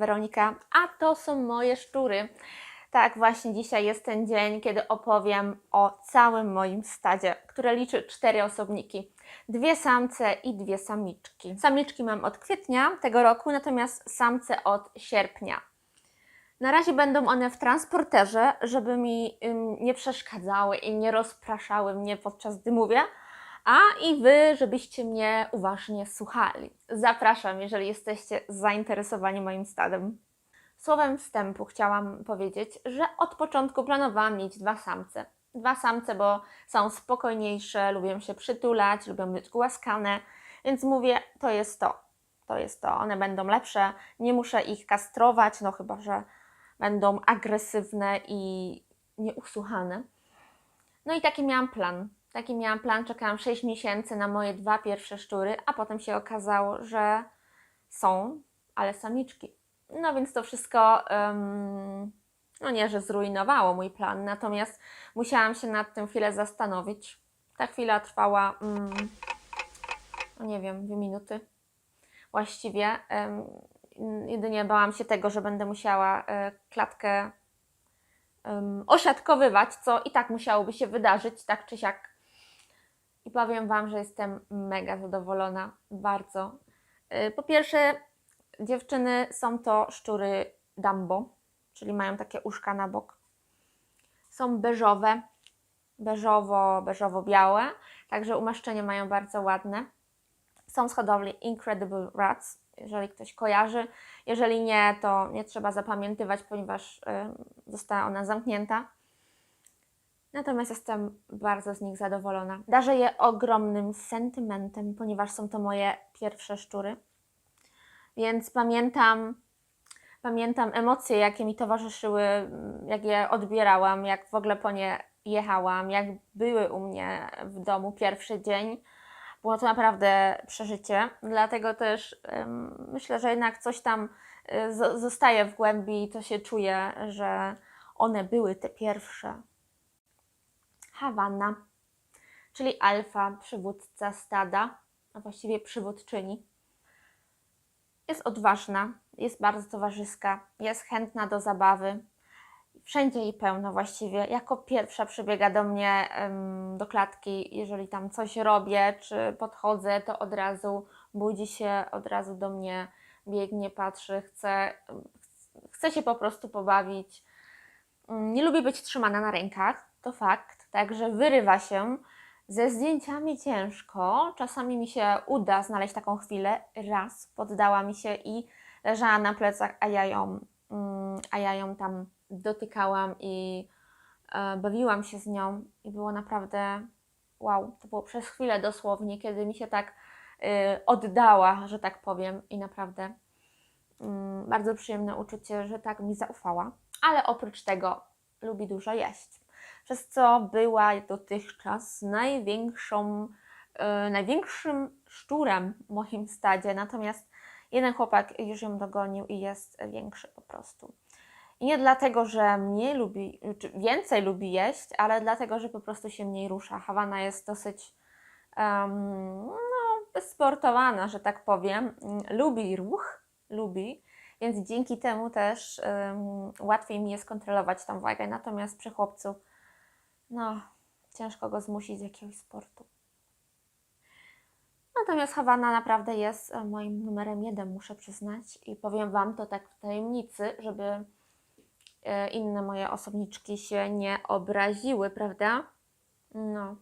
Weronika, a to są moje szczury. Tak, właśnie dzisiaj jest ten dzień, kiedy opowiem o całym moim stadzie, które liczy cztery osobniki. Dwie samce i dwie samiczki. Samiczki mam od kwietnia tego roku, natomiast samce od sierpnia. Na razie będą one w transporterze, żeby mi nie przeszkadzały i nie rozpraszały mnie podczas gdy mówię, a i Wy, żebyście mnie uważnie słuchali. Zapraszam, jeżeli jesteście zainteresowani moim stadem. Słowem wstępu chciałam powiedzieć, że od początku planowałam mieć dwa samce. Dwa samce, bo są spokojniejsze, lubią się przytulać, lubią być głaskane, więc mówię, to jest to. To jest to. One będą lepsze, nie muszę ich kastrować, no chyba, że będą agresywne i nieusłuchane. No i taki miałam plan. Taki miałam plan, czekałam 6 miesięcy na moje dwa pierwsze szczury, a potem się okazało, że są, ale samiczki. No więc to wszystko, um, no nie, że zrujnowało mój plan, natomiast musiałam się nad tym chwilę zastanowić. Ta chwila trwała, um, no nie wiem, dwie minuty właściwie. Um, jedynie bałam się tego, że będę musiała e, klatkę um, osiadkowywać, co i tak musiałoby się wydarzyć, tak czy siak. I powiem Wam, że jestem mega zadowolona, bardzo. E, Po pierwsze, dziewczyny są to szczury Dumbo, czyli mają takie uszka na bok. Są beżowe, beżowo, beżowo-białe, także umaszczenie mają bardzo ładne. Są z hodowli Incredible Rats, jeżeli ktoś kojarzy. Jeżeli nie, to nie trzeba zapamiętywać, ponieważ y, została ona zamknięta. Natomiast jestem bardzo z nich zadowolona. Darzę je ogromnym sentymentem, ponieważ są to moje pierwsze szczury. Więc pamiętam, pamiętam emocje, jakie mi towarzyszyły, jak je odbierałam, jak w ogóle po nie jechałam, jak były u mnie w domu pierwszy dzień. Było to naprawdę przeżycie, dlatego też myślę, że jednak coś tam z- zostaje w głębi i to się czuje, że one były te pierwsze. Hawana, czyli alfa, przywódca stada, a właściwie przywódczyni. Jest odważna, jest bardzo towarzyska, jest chętna do zabawy. Wszędzie jej pełno właściwie. Jako pierwsza przybiega do mnie do klatki, jeżeli tam coś robię, czy podchodzę, to od razu budzi się, od razu do mnie biegnie, patrzy, chce, chce się po prostu pobawić. Mm, Nie lubi być trzymana na rękach, to fakt, także wyrywa się. Ze zdjęciami ciężko, czasami mi się uda znaleźć taką chwilę. Raz poddała mi się i leżała na plecach, a ja ją, mm, a ja ją tam dotykałam i e, bawiłam się z nią i było naprawdę wow, to było przez chwilę dosłownie, kiedy mi się tak y, oddała, że tak powiem i naprawdę mm, bardzo przyjemne uczucie, że tak mi zaufała. Ale oprócz tego lubi dużo jeść, przez co była dotychczas największą, y, największym szczurem w moim stadzie, natomiast jeden chłopak już ją dogonił i jest większy po prostu. I nie dlatego, że mniej lubi, czy więcej lubi jeść, ale dlatego, że po prostu się mniej rusza. Hawana jest dosyć um, no, wysportowana, że tak powiem. Lubi ruch, lubi, więc dzięki temu też um, łatwiej mi jest kontrolować tą wagę. Natomiast przy chłopcu, no, ciężko go zmusić do jakiegoś sportu. Natomiast Hawana naprawdę jest e, moim numerem jeden, muszę przyznać. I powiem Wam to tak w tajemnicy, żeby e, inne moje osobniczki się nie obraziły, prawda? No.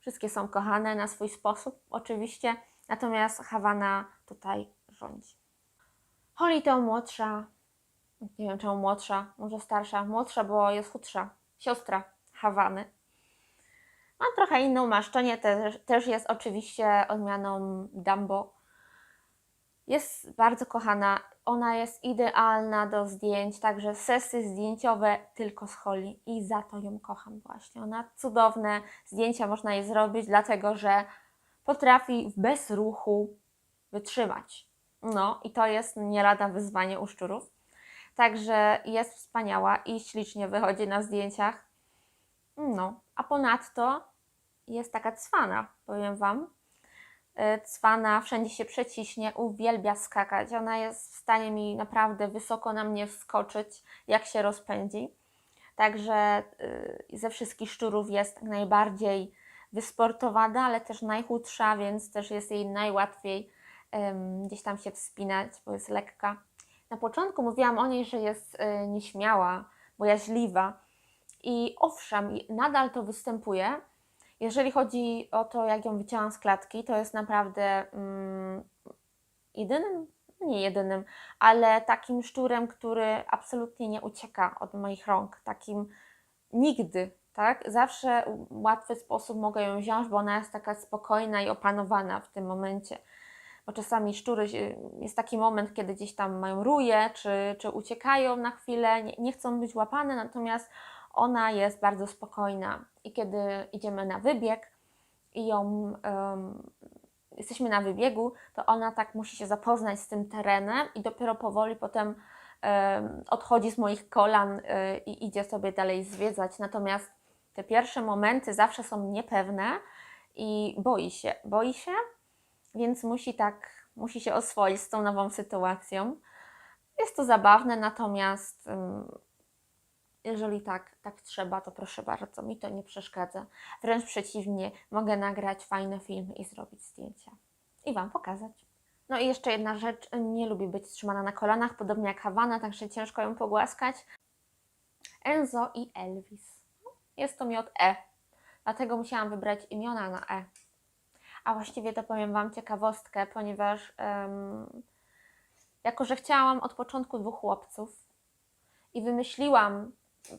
Wszystkie są kochane na swój sposób, oczywiście. Natomiast Hawana tutaj rządzi. Holly to młodsza, nie wiem czemu młodsza, może starsza, młodsza, bo jest chudsza, siostra Hawany. Ma trochę inne umaszczenie, też, też jest oczywiście odmianą Dumbo. Jest bardzo kochana, ona jest idealna do zdjęć, także sesje zdjęciowe tylko z Holly i za to ją kocham właśnie. Ona cudowne zdjęcia można jej zrobić, dlatego że potrafi bez ruchu wytrzymać. No i to jest nie lada wyzwanie u szczurów. Także jest wspaniała i ślicznie wychodzi na zdjęciach. No, a ponadto jest taka cwana, powiem Wam. y, cwana, wszędzie się przeciśnie, uwielbia skakać. Ona jest w stanie mi naprawdę wysoko na mnie wskoczyć, jak się rozpędzi. Także y, ze wszystkich szczurów jest najbardziej wysportowana, ale też najchudsza, więc też jest jej najłatwiej gdzieś tam się wspinać, bo jest lekka. Na początku mówiłam o niej, że jest y, nieśmiała, bojaźliwa i owszem, nadal to występuje. Jeżeli chodzi o to, jak ją wycięłam z klatki, to jest naprawdę mm, jedynym, nie jedynym, ale takim szczurem, który absolutnie nie ucieka od moich rąk. Takim nigdy, tak? Zawsze w łatwy sposób mogę ją wziąć, bo ona jest taka spokojna i opanowana w tym momencie. Bo czasami szczury, jest taki moment, kiedy gdzieś tam mają ruje, czy, czy uciekają na chwilę, nie, nie chcą być łapane, natomiast ona jest bardzo spokojna. I kiedy idziemy na wybieg i ją em, jesteśmy na wybiegu, to ona tak musi się zapoznać z tym terenem i dopiero powoli potem em, odchodzi z moich kolan y, i idzie sobie dalej zwiedzać. Natomiast te pierwsze momenty zawsze są niepewne i boi się, boi się, więc musi tak, musi się oswoić z tą nową sytuacją. Jest to zabawne, natomiast jeżeli tak, tak trzeba, to proszę bardzo, mi to nie przeszkadza. Wręcz przeciwnie, mogę nagrać fajne filmy i zrobić zdjęcia i Wam pokazać. No i jeszcze jedna rzecz, nie lubi być trzymana na kolanach, podobnie jak Hawana, także ciężko ją pogłaskać. Enzo i Elvis. Jest to miot E, dlatego musiałam wybrać imiona na E. A właściwie to powiem Wam ciekawostkę, ponieważ em, jako, że chciałam od początku dwóch chłopców i wymyśliłam,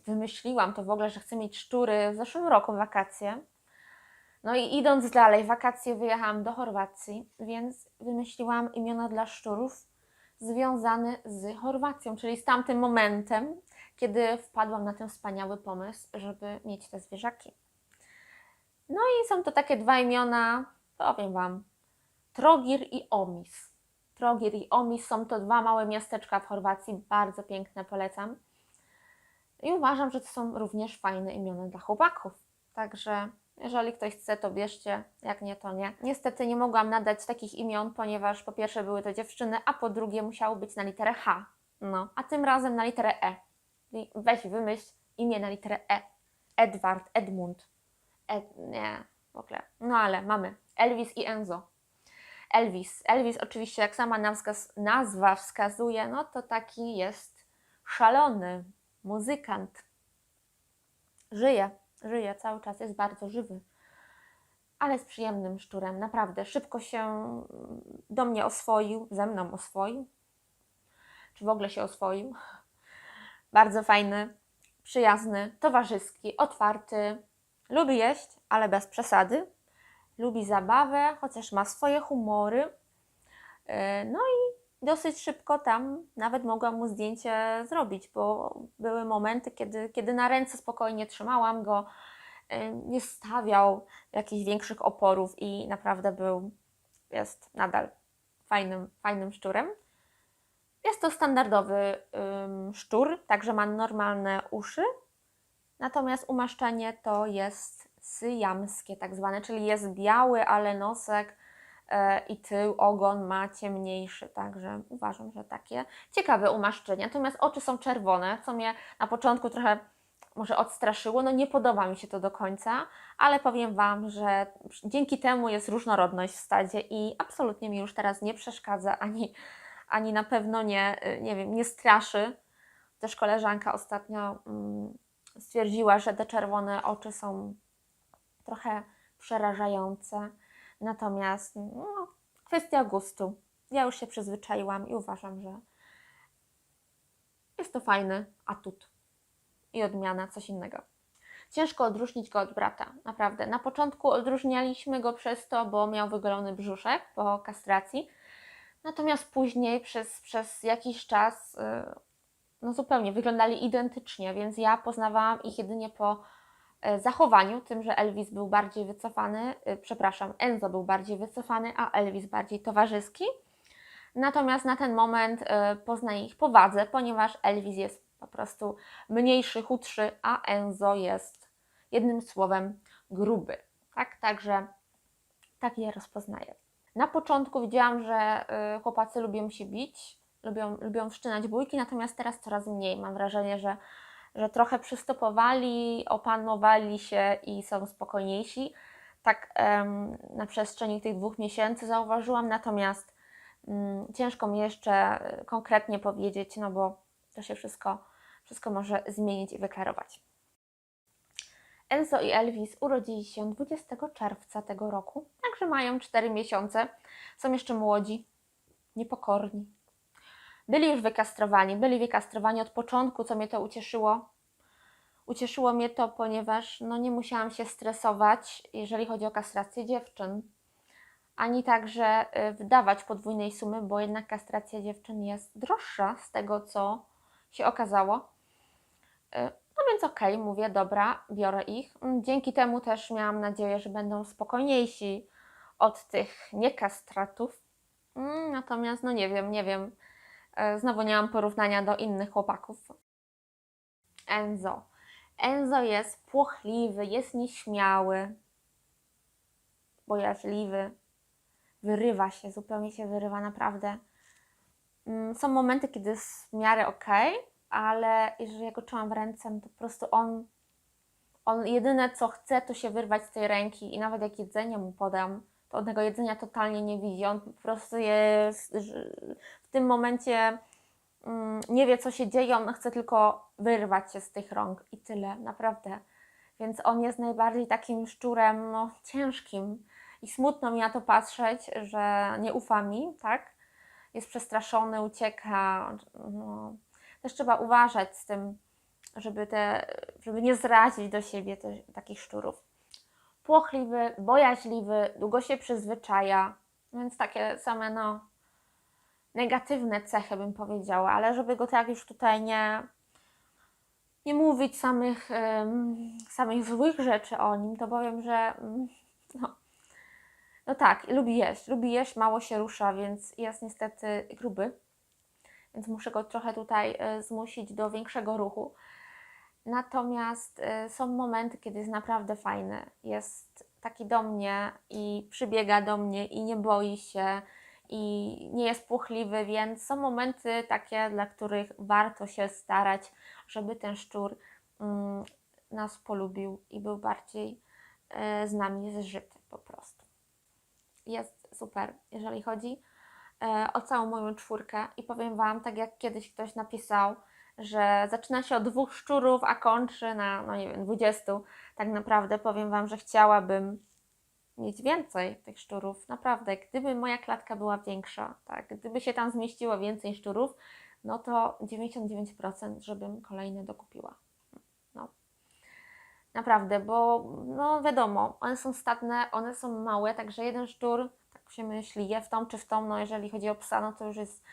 wymyśliłam to w ogóle, że chcę mieć szczury w zeszłym roku wakacje. No i idąc dalej, wakacje wyjechałam do Chorwacji, więc wymyśliłam imiona dla szczurów związane z Chorwacją, czyli z tamtym momentem, kiedy wpadłam na ten wspaniały pomysł, żeby mieć te zwierzaki. No i są to takie dwa imiona, powiem Wam, Trogir i Omis. Trogir i Omis są to dwa małe miasteczka w Chorwacji, bardzo piękne, polecam. I uważam, że to są również fajne imiona dla chłopaków. Także jeżeli ktoś chce, to bierzcie, jak nie, to nie. Niestety nie mogłam nadać takich imion, ponieważ po pierwsze były to dziewczyny, a po drugie musiało być na literę H. No, a tym razem na literę E. Weź wymyśl imię na literę E. Edward, Edmund. Ed, nie, w ogóle. No ale mamy Elvis i Enzo. Elvis. Elvis oczywiście, jak sama nazwa- wskazuje, no to taki jest szalony muzykant. Żyje, żyje cały czas, jest bardzo żywy. Ale jest przyjemnym szczurem, naprawdę. Szybko się do mnie oswoił, ze mną oswoił. Czy w ogóle się oswoił. Bardzo fajny, przyjazny, towarzyski, otwarty. Lubi jeść, ale bez przesady. Lubi zabawę, chociaż ma swoje humory. Yy, No i dosyć szybko tam nawet mogłam mu zdjęcie zrobić, bo były momenty, kiedy, kiedy na ręce spokojnie trzymałam go, yy, nie stawiał jakichś większych oporów i naprawdę był, jest nadal fajnym, fajnym szczurem. Jest to standardowy ym, szczur, także ma normalne uszy, natomiast umaszczenie to jest syjamskie tak zwane, czyli jest biały, ale nosek e, i tył, ogon ma ciemniejszy, także uważam, że takie ciekawe umaszczenie. Natomiast oczy są czerwone, co mnie na początku trochę może odstraszyło. No nie podoba mi się to do końca, ale powiem Wam, że dzięki temu jest różnorodność w stadzie i absolutnie mi już teraz nie przeszkadza, ani, ani na pewno nie, y, nie wiem, nie straszy. Też koleżanka ostatnio mm, stwierdziła, że te czerwone oczy są trochę przerażające. Natomiast no, kwestia gustu. Ja już się przyzwyczaiłam i uważam, że jest to fajny atut i odmiana, coś innego. Ciężko odróżnić go od brata, naprawdę. Na początku odróżnialiśmy go przez to, bo miał wygolony brzuszek po kastracji. Natomiast później przez, przez jakiś czas y, no zupełnie wyglądali identycznie, więc ja poznawałam ich jedynie po zachowaniu, tym, że Elvis był bardziej wycofany, y, przepraszam, Enzo był bardziej wycofany, a Elvis bardziej towarzyski. Natomiast na ten moment y, poznaję ich powadze, ponieważ Elvis jest po prostu mniejszy, chudszy, a Enzo jest jednym słowem gruby. Tak, także tak je rozpoznaję. Na początku widziałam, że chłopacy lubią się bić, lubią, lubią wszczynać bójki, natomiast teraz coraz mniej. Mam wrażenie, że, że trochę przystopowali, opanowali się i są spokojniejsi. Tak na przestrzeni tych dwóch miesięcy zauważyłam, natomiast mm, ciężko mi jeszcze y, konkretnie powiedzieć, no bo to się wszystko, wszystko może zmienić i wyklarować. Enzo i Elvis urodzili się 20 czerwca tego roku, także mają 4 miesiące. Są jeszcze młodzi, niepokorni. Byli już wykastrowani, byli wykastrowani od początku, co mnie to ucieszyło. Ucieszyło mnie to, ponieważ no, nie musiałam się stresować, jeżeli chodzi o kastrację dziewczyn, ani także y, wydawać podwójnej sumy, bo jednak kastracja dziewczyn jest droższa z tego, co się okazało. Y, No więc okej, mówię, dobra, biorę ich. Mm, Dzięki temu też miałam nadzieję, że będą spokojniejsi od tych niekastratów. Mm, Natomiast, no nie wiem, nie wiem. E, Znowu nie mam porównania do innych chłopaków. Enzo. Enzo jest płochliwy, jest nieśmiały, bojaźliwy, wyrywa się, zupełnie się wyrywa, naprawdę. Mm, Są momenty, kiedy jest w miarę okej, ale jeżeli ja go trzymam w ręce, to po prostu on, on jedyne co chce, to się wyrwać z tej ręki i nawet jak jedzenie mu podam, tego jedzenia totalnie nie widzi. On po prostu jest w tym momencie mm, nie wie, co się dzieje, on chce tylko wyrwać się z tych rąk i tyle, naprawdę. Więc on jest najbardziej takim szczurem, no, ciężkim. I smutno mi na to patrzeć, że nie ufa mi, tak? Jest przestraszony, ucieka. No. Też trzeba uważać z tym, żeby, te, żeby nie zrazić do siebie te, takich szczurów. Płochliwy, bojaźliwy, długo się przyzwyczaja, więc takie same, no, negatywne cechy bym powiedziała, ale żeby go tak już tutaj nie, nie mówić samych, em, samych złych rzeczy o nim, to powiem, że mm, no, no tak, lubi jeść, lubi jeść, mało się rusza, więc jest niestety gruby, więc muszę go trochę tutaj e, zmusić do większego ruchu. Natomiast e, są momenty, kiedy jest naprawdę fajny. Jest taki do mnie i przybiega do mnie i nie boi się i nie jest płochliwy, więc są momenty takie, dla których warto się starać, żeby ten szczur mm, nas polubił i był bardziej e, z nami zżyty po prostu. Jest super, jeżeli chodzi e, o całą moją czwórkę i powiem Wam, tak jak kiedyś ktoś napisał, że zaczyna się od dwóch szczurów, a kończy na, no nie wiem, 20. Tak naprawdę powiem Wam, że chciałabym mieć więcej tych szczurów. Naprawdę, gdyby moja klatka była większa, tak, gdyby się tam zmieściło więcej szczurów, no to 99%, żebym kolejne dokupiła. No. Naprawdę, bo no wiadomo, one są statne, one są małe, także jeden szczur, tak się myśli, je w tą czy w tą, no jeżeli chodzi o psa, no to już jest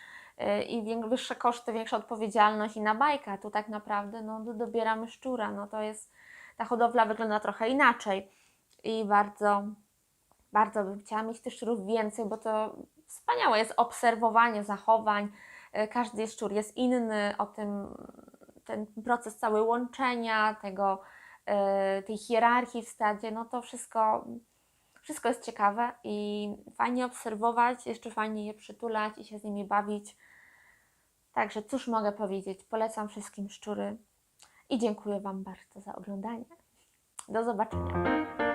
i wię- wyższe koszty, większa odpowiedzialność i na bajkę, a tu tak naprawdę no do- dobieramy szczura, no to jest, ta hodowla wygląda trochę inaczej. I bardzo, bardzo bym chciała mieć tych szczurów więcej, bo to wspaniałe jest obserwowanie zachowań, yy, każdy szczur jest inny, o tym ten proces cały łączenia, tego, yy, tej hierarchii w stadzie, no to wszystko, wszystko jest ciekawe i fajnie obserwować, jeszcze fajnie je przytulać i się z nimi bawić. Także cóż mogę powiedzieć, polecam wszystkim szczury i dziękuję Wam bardzo za oglądanie. Do zobaczenia.